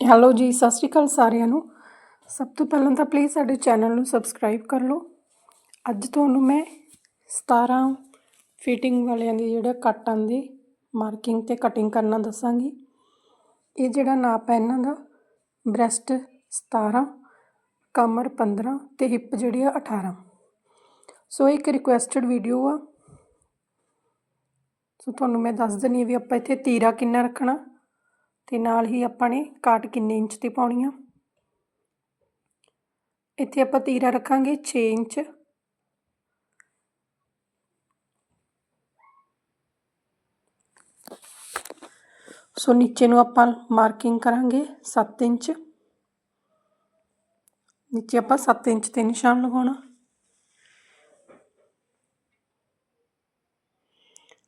Hello ਜੀ, ਸਤਿ ਸ਼੍ਰੀ ਅਕਾਲ ਸਾਰਿਆਂ ਨੂੰ। ਸਭ ਤੋਂ ਪਹਿਲਾਂ ਤਾਂ ਪਲੀਜ਼ ਸਾਡੇ ਚੈਨਲ ਨੂੰ ਸਬਸਕ੍ਰਾਈਬ ਕਰ ਲਓ। ਅੱਜ ਤੁਹਾਨੂੰ ਮੈਂ 17 ਫਿਟਿੰਗ ਵਾਲਿਆਂ ਦੀ ਜਿਹੜਾ ਕੱਟਾਂ ਦੀ ਮਾਰਕਿੰਗ ਤੇ ਕਟਿੰਗ ਕਰਨਾ ਦੱਸਾਂਗੀ। ਇਹ ਜਿਹੜਾ ਨਾਪ ਹੈ ਇਹਨਾਂ ਦਾ ਬ੍ਰੈਸਟ 17 ਕਮਰ 15 ਤੇ ਹਿੱਪ ਜਿਹੜੀ ਆ 18 ਸੋ ਇੱਕ ਰਿਕੁਐਸਟਡ ਵੀਡੀਓ ਆ। ਸੋ ਤੁਹਾਨੂੰ ਮੈਂ ਦੱਸ ਦਿੰਦੀ ਹਾਂ ਵੀ ਆਪਾਂ ਇੱਥੇ ਤੀਰਾ ਕਿੰਨਾ ਰੱਖਣਾ। ਤੇ ਨਾਲ ਹੀ ਆਪਾਂ ਨੇ ਕਾਟ ਕਿੰਨੇ ਇੰਚ ਤੇ ਪਾਉਣੀ ਆ। ਇੱਥੇ ਆਪਾਂ ਤੀਰਾ ਰੱਖਾਂਗੇ 6 ਇੰਚ। ਸੋ ਨੀਚੇ ਨੂੰ ਆਪਾਂ ਮਾਰਕਿੰਗ ਕਰਾਂਗੇ 7 ਇੰਚ। ਨੀਚੇ ਆਪਾਂ 7 ਇੰਚ ਤੇ ਨਿਸ਼ਾਨ ਲਗਾਉਣਾ।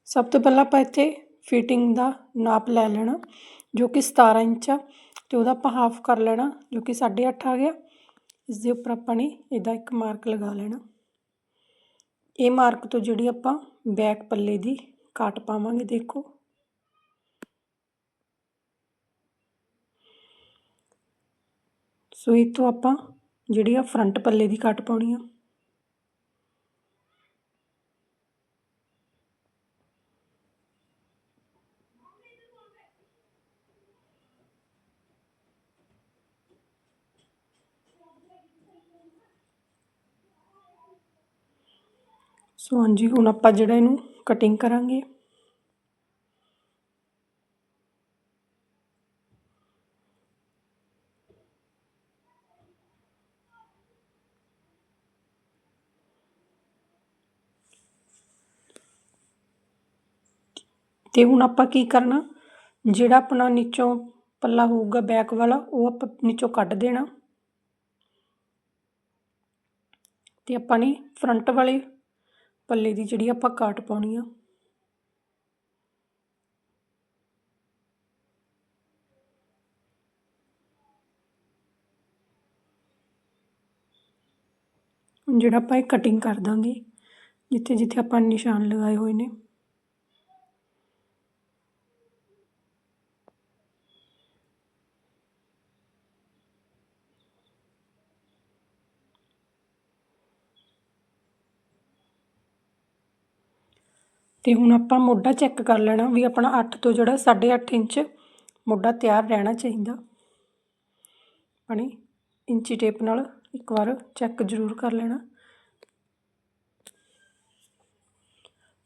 ਸਭ ਤੋਂ ਪਹਿਲਾਂ ਆਪਾਂ ਇੱਥੇ ਫਿਟਿੰਗ ਦਾ ਨਾਪ ਲੈ ਲੈਣਾ। ਜੋ ਕਿ 17 ਇੰਚ ਆ, ਤੇ ਉਹਦਾ ਆਪਾਂ ਹਾਫ ਕਰ ਲੈਣਾ, ਜੋ ਕਿ 8.5 ਆ ਗਿਆ। ਇਸ ਦੇ ਉੱਪਰ ਆਪਾਂ ਨੇ ਇਹਦਾ ਇੱਕ ਮਾਰਕ ਲਗਾ ਲੈਣਾ। ਇਹ ਮਾਰਕ ਤੋਂ ਜਿਹੜੀ ਆਪਾਂ ਬੈਕ ਪੱਲੇ ਦੀ ਕਾਟ ਪਾਵਾਂਗੇ, ਦੇਖੋ। ਸੋ ਇਹ ਤੋਂ ਆਪਾਂ ਜਿਹੜੀ ਆ ਫਰੰਟ ਪੱਲੇ ਦੀ ਕੱਟ ਪਾਉਣੀ ਆ। ਸੋ ਹਾਂਜੀ, ਹੁਣ ਆਪਾਂ ਜਿਹੜਾ ਇਹਨੂੰ ਕਟਿੰਗ ਕਰਾਂਗੇ। ਤੇ ਹੁਣ ਆਪਾਂ ਕੀ ਕਰਨਾ, ਜਿਹੜਾ ਆਪਣਾ ਨੀਚੋਂ ਪੱਲਾ ਹੋਊਗਾ ਬੈਕ ਵਾਲਾ, ਉਹ ਆਪਾਂ ਨੀਚੋਂ ਕੱਢ ਦੇਣਾ। ਤੇ ਆਪਾਂ ਨੇ ਫਰੰਟ ਵਾਲੇ ਪੱਲੇ ਦੀ ਜਿਹੜੀ ਆਪਾਂ ਕਾਟ ਪਾਉਣੀ ਆ। ਜਿਹੜਾ ਆਪਾਂ ਇਹ ਕਟਿੰਗ ਕਰ ਦਾਂਗੇ ਜਿੱਥੇ ਜਿੱਥੇ ਆਪਾਂ ਨਿਸ਼ਾਨ ਲਗਾਏ ਹੋਏ ਨੇ। ਤੇ ਹੁਣ ਆਪਾਂ ਮੋਢਾ ਚੈੱਕ ਕਰ ਲੈਣਾ ਵੀ ਆਪਣਾ 8 ਤੋਂ ਜਿਹੜਾ 8.5 ਇੰਚ ਮੋਢਾ ਤਿਆਰ ਰਹਿਣਾ ਚਾਹੀਦਾ। ਆਪਣੀ ਇੰਚੀ ਟੇਪ ਨਾਲ ਇੱਕ ਵਾਰ ਚੈੱਕ ਜ਼ਰੂਰ ਕਰ ਲੈਣਾ।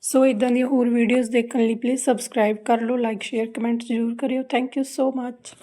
ਸੋ ਇਦਾਂ ਦੀਆਂ ਹੋਰ ਵੀਡੀਓਜ਼ ਦੇਖਣ ਲਈ ਪਲੀਜ਼ ਸਬਸਕ੍ਰਾਈਬ ਕਰ ਲਓ ਲਾਈਕ ਸ਼ੇਅਰ ਕਮੈਂਟ ਜ਼ਰੂਰ ਕਰਿਓ। Thank you so much